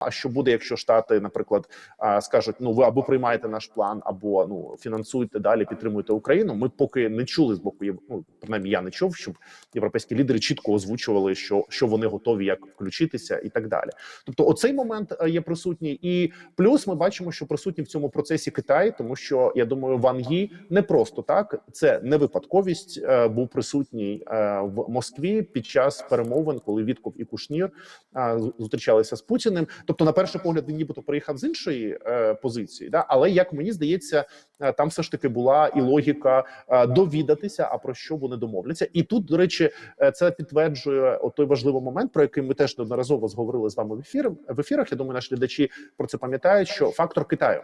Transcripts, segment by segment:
А що буде, якщо штати, наприклад, скажуть: ну ви або приймаєте наш план, або ну фінансуйте далі, підтримуйте Україну. Ми поки не чули з боку ну, принаймні я не чув, щоб європейські лідери чітко озвучували, що, що вони готові як включитися, і так далі. Тобто, оцей момент е, є присутній, і плюс ми бачимо, що присутній в цьому процесі Китай, тому що я думаю, Ван Ї не просто так, це не випадковість. е, Був присутній е, в Москві під час перемовин, коли Вітков і Кушнір зустрічалися з Путіним. Тобто, на перший погляд, він нібито приїхав з іншої е, позиції, да? Але як мені здається, там все ж таки була і логіка е, довідатися, а про що вони домовляться. І тут, до речі, е, це підтверджує той важливий момент, про який ми теж неодноразово зговорили з вами в ефір в ефірах. Я думаю, наші глядачі про це пам'ятають. Що фактор Китаю.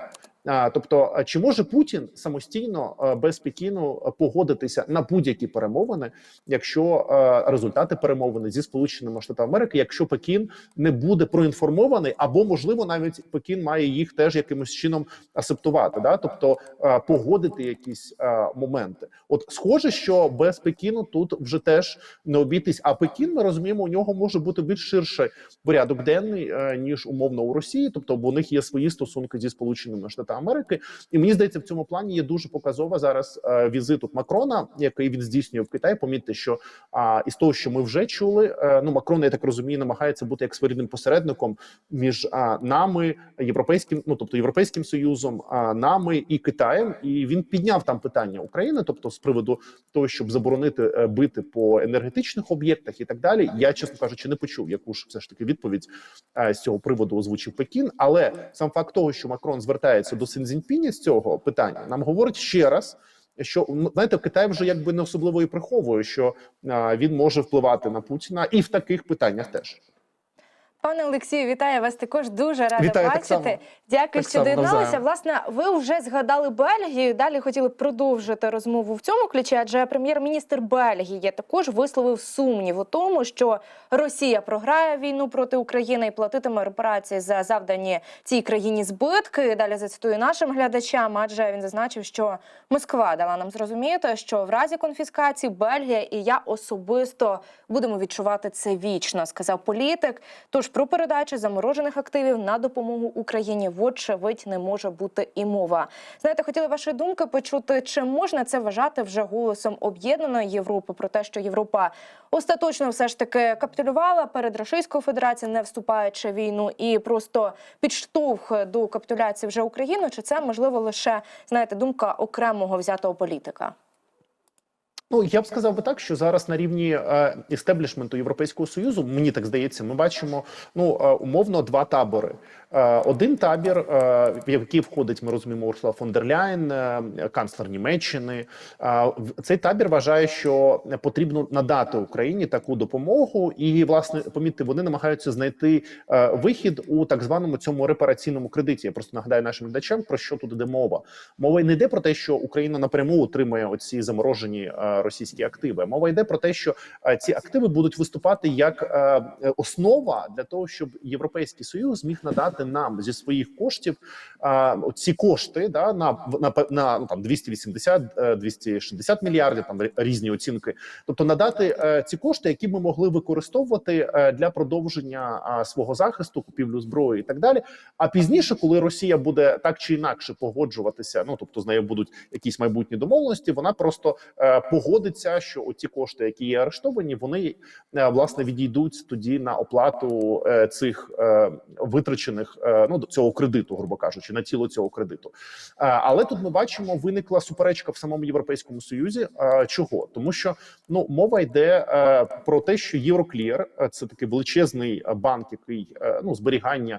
Тобто, чи може Путін самостійно е, без Пекіну е, погодитися на будь-які перемовини, якщо е, результати перемовини зі сполученими штатами Америки, якщо Пекін не буде проінформований, або можливо навіть Пекін має їх теж якимось чином асептувати, да тобто е, погодити якісь е, моменти. От схоже, що без Пекіну тут вже теж не обійтись. А Пекін ми розуміємо, у нього може бути більш ширший порядок денний е, ніж умовно у Росії, тобто бо у них є свої стосунки зі сполученими штатами Америки, і мені здається, в цьому плані є дуже показова зараз е, візит от Макрона, який він здійснює в Китаї. Помітьте, що а, із того, що ми вже чули, е, ну Макрон, я так розумію, намагається бути як своєрідним посередником між а, нами, європейським, ну тобто європейським союзом, а, нами і Китаєм. І він підняв там питання України, тобто з приводу того, щоб заборонити е, бити по енергетичних об'єктах і так далі. Я чесно кажучи, не почув яку ж все ж таки відповідь е, з цього приводу озвучив Пекін. Але сам факт того, що Макрон звертається до Синзінпіні з цього питання, нам говорить ще раз. Що ну, знаєте, Китай вже якби не особливо і приховує, що а, він може впливати на Путіна, і в таких питаннях теж. Пане Олексію, вітаю вас також дуже рада Вітаю, так бачити. само. Дякую, Так що доєдналися. Власне, ви вже згадали Бельгію. Далі хотіли продовжити розмову в цьому ключі, адже прем'єр-міністр Бельгії також висловив сумнів у тому, що Росія програє війну проти України і платитиме репарації за завдані цій країні збитки. Далі зацитую нашим глядачам, адже він зазначив, що Москва дала нам зрозуміти, що в разі конфіскації Бельгія і я особисто будемо відчувати це вічно, сказав політик. Тож про передачу заморожених активів на допомогу Україні вочевидь не може бути і мова. Знаєте, хотіли вашої думки почути, чи можна це вважати вже голосом об'єднаної Європи про те, що Європа остаточно все ж таки капітулювала перед Російською Федерацією, не вступаючи в війну, і просто підштовх до капітуляції вже України? Чи це можливо лише знаєте думка окремого взятого політика? Ну я б сказав би так, що зараз на рівні е, істеблішменту Європейського союзу, мені так здається, ми бачимо ну е, умовно два табори. Е, один табір, е, в який входить, ми розуміємо, Урсула фон дер Ляйн, е, канцлер Німеччини. Цей табір вважає, що потрібно надати Україні таку допомогу, і власне помітьте, вони намагаються знайти вихід у так званому цьому репараційному кредиті. Я просто нагадаю нашим глядачам про що тут іде мова. Мова не йде про те, що Україна напряму отримує оці заморожені російські активи. Мова йде про те, що ці активи будуть виступати як основа для того, щоб європейський союз зміг надати нам зі своїх коштів е, ці кошти да на на, на ну, там 280, е, 260 мільярдів, там різні оцінки. Тобто надати е, ці кошти, які ми могли використовувати е, для продовження е, свого захисту, купівлю зброї і так далі. А пізніше, коли Росія буде так чи інакше погоджуватися, ну тобто з нею будуть якісь майбутні домовленості, вона просто е, погодиться, що оці кошти, які є арештовані, вони е, власне відійдуть тоді на оплату е, цих е, витрачених е, ну цього кредиту, грубо кажучи, на тіло цього кредиту. Е, але тут ми бачимо, виникла суперечка в самому європейському союзі. Е, чого тому, що ну мова йде про те, що Євроклір це такий величезний банк, який ну зберігання,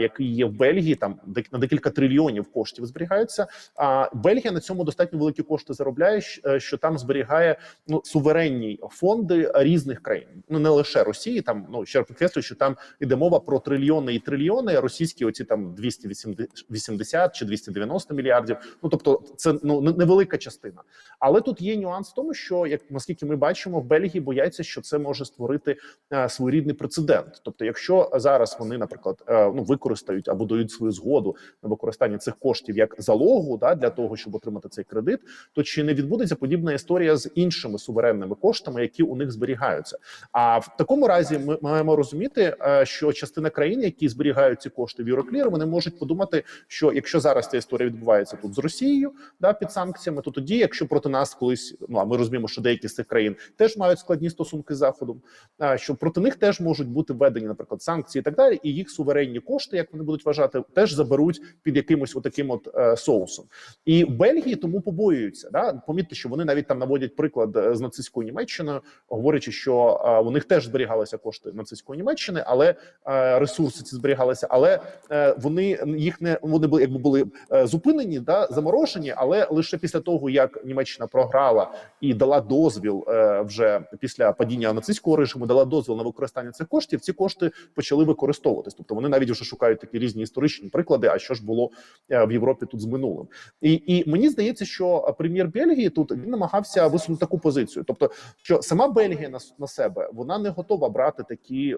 який є в Бельгії, там на декілька трильйонів коштів зберігаються. А Бельгія на цьому достатньо великі кошти заробляє, що там зберігає ну суверенні фонди різних країн, ну не лише Росії. Там ну ще підкреслюю, що там іде мова про трильйони і трильйони. Російські оці там 280 чи 290 мільярдів. Ну тобто, це ну невелика частина. Але тут є нюанс в тому, що як наскільки ми бачимо, в Бельгії бояться, що це може створити е, своєрідний прецедент. Тобто, якщо зараз вони, наприклад, е, ну використають або дають свою згоду на використання цих коштів як залогу, да для того, щоб отримати цей кредит, то чи не відбудеться подібна історія з іншими суверенними коштами, які у них зберігаються? А в такому разі ми маємо розуміти, е, що частина країн, які зберігають ці ці кошти в Euroclear, вони можуть подумати, що якщо зараз ця історія відбувається тут з Росією, да під санкціями, то тоді, якщо проти нас колись ну а ми розуміємо, що деякі з цих країн теж мають складні стосунки з заходом, а, що проти них теж можуть бути введені, наприклад, санкції і так далі, і їх суверенні кошти, як вони будуть вважати, теж заберуть під якимось отаким от е, соусом. І в Бельгії тому побоюються. Да? Помітьте, що вони навіть там наводять приклад е, з нацистською Німеччиною, говорячи, що е, у них теж зберігалися кошти нацистської Німеччини, але е, ресурси ці зберігалися, але е, вони їх не вони були якби були е, зупинені, да заморожені, але лише після того як Німеччина програла і дала дозвіл е, вже після падіння нацистського режиму, дала дозвіл на використання цих коштів. Ці кошти почали використовуватись. Тобто вони навіть вже шукають такі різні історичні приклади. А що ж було в Європі тут з минулим? І, і мені здається, що прем'єр Бельгії тут він намагався висунути таку позицію, тобто, що сама Бельгія на, на себе вона не готова брати такі.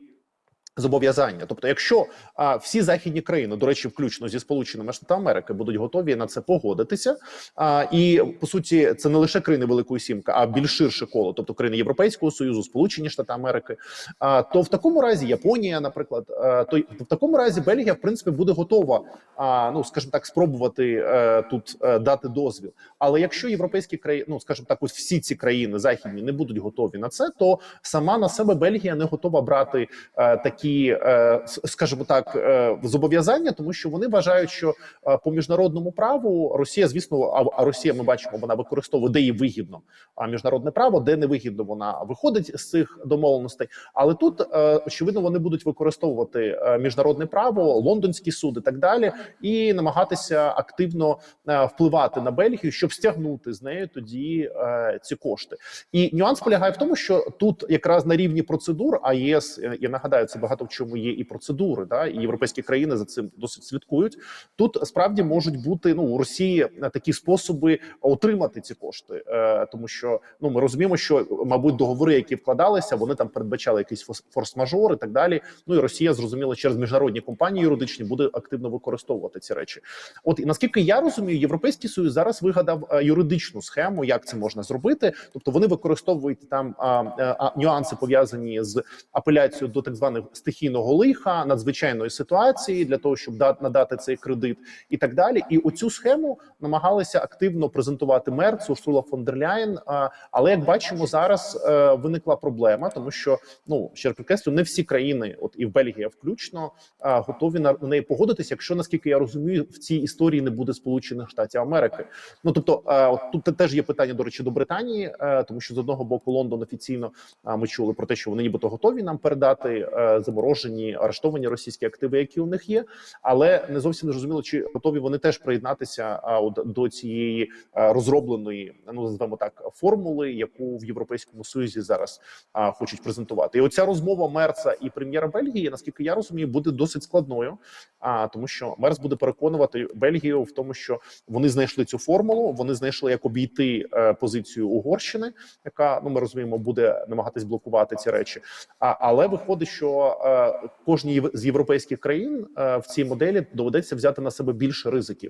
Зобов'язання, тобто, якщо а, всі західні країни, до речі, включно зі сполученими Штатами Америки, будуть готові на це погодитися, а, і по суті, це не лише країни Великої Сімки, а більш ширше коло, тобто країни Європейського союзу, Сполучені Штати Америки. А, то в такому разі Японія, наприклад, а, то в такому разі Бельгія, в принципі, буде готова, а, ну скажімо так, спробувати е, тут е, дати дозвіл. Але якщо європейські країни, ну скажімо так, ось всі ці країни західні не будуть готові на це, то сама на себе Бельгія не готова брати е, такі, е, с- скажімо так, е, зобов'язання, тому що вони вважають, що е, по міжнародному праву Росія, звісно, а, Росія, ми бачимо, вона використовує де їй вигідно, а міжнародне право, де не вигідно, вона виходить з цих домовленостей. Але тут е, очевидно вони будуть використовувати е, міжнародне право, лондонський суд і так далі, і намагатися активно е, впливати на Бельгію, щоб стягнути з нею тоді е, ці кошти. І нюанс полягає в тому, що тут якраз на рівні процедур, а ЄС е, я нагадаю, це багато в чому є і процедури, да і європейські країни за цим досить слідкують. Тут справді можуть бути ну у Росії е, такі способи отримати ці кошти, е, тому що ну ми розуміємо, що мабуть договори, які вкладалися, вони там передбачали якийсь форс-мажор і так далі. Ну і Росія зрозуміло через міжнародні компанії юридичні буде активно використовувати ці речі. От і наскільки я розумію, європейський союз зараз вигадав е, юридичну схему, як це можна зробити. Тобто вони використовують там а, а, нюанси пов'язані з апеляцією до так званих стихійного лиха, надзвичайної ситуації для того, щоб да- надати цей кредит і так далі. І оцю схему намагалися активно презентувати Мерц Урсула фон дер Ляєн. Але як бачимо, зараз е, виникла проблема, тому що ну ще раз не всі країни, от і в Бельгія включно, готові на неї погодитися, якщо наскільки я розумію, в цій історії не буде Сполучених Штатів Америки. Ну тобто, от тут теж є питання до речі до Британії, е, тому що з одного боку Лондон офіційно ми чули про те, що вони нібито готові нам передати е, заморожені арештовані російські активи, які у них є, але не зовсім не зрозуміло, чи готові вони теж приєднатися а, от, до цієї розробленої, ну називаємо так, формули, яку в Європейському Союзі зараз а, хочуть презентувати. І оця розмова Мерца і прем'єра Бельгії, наскільки я розумію, буде досить складною. А тому, що Мерц буде переконувати Бельгію в тому, що вони знайшли цю формулу, вони знайшли, як обійти е, позицію Угорщини, яка ну ми розуміємо, буде намагатись блокувати ці речі. А але виходить, що кожній з європейських країн е, в цій моделі доведеться взяти на себе більше ризиків.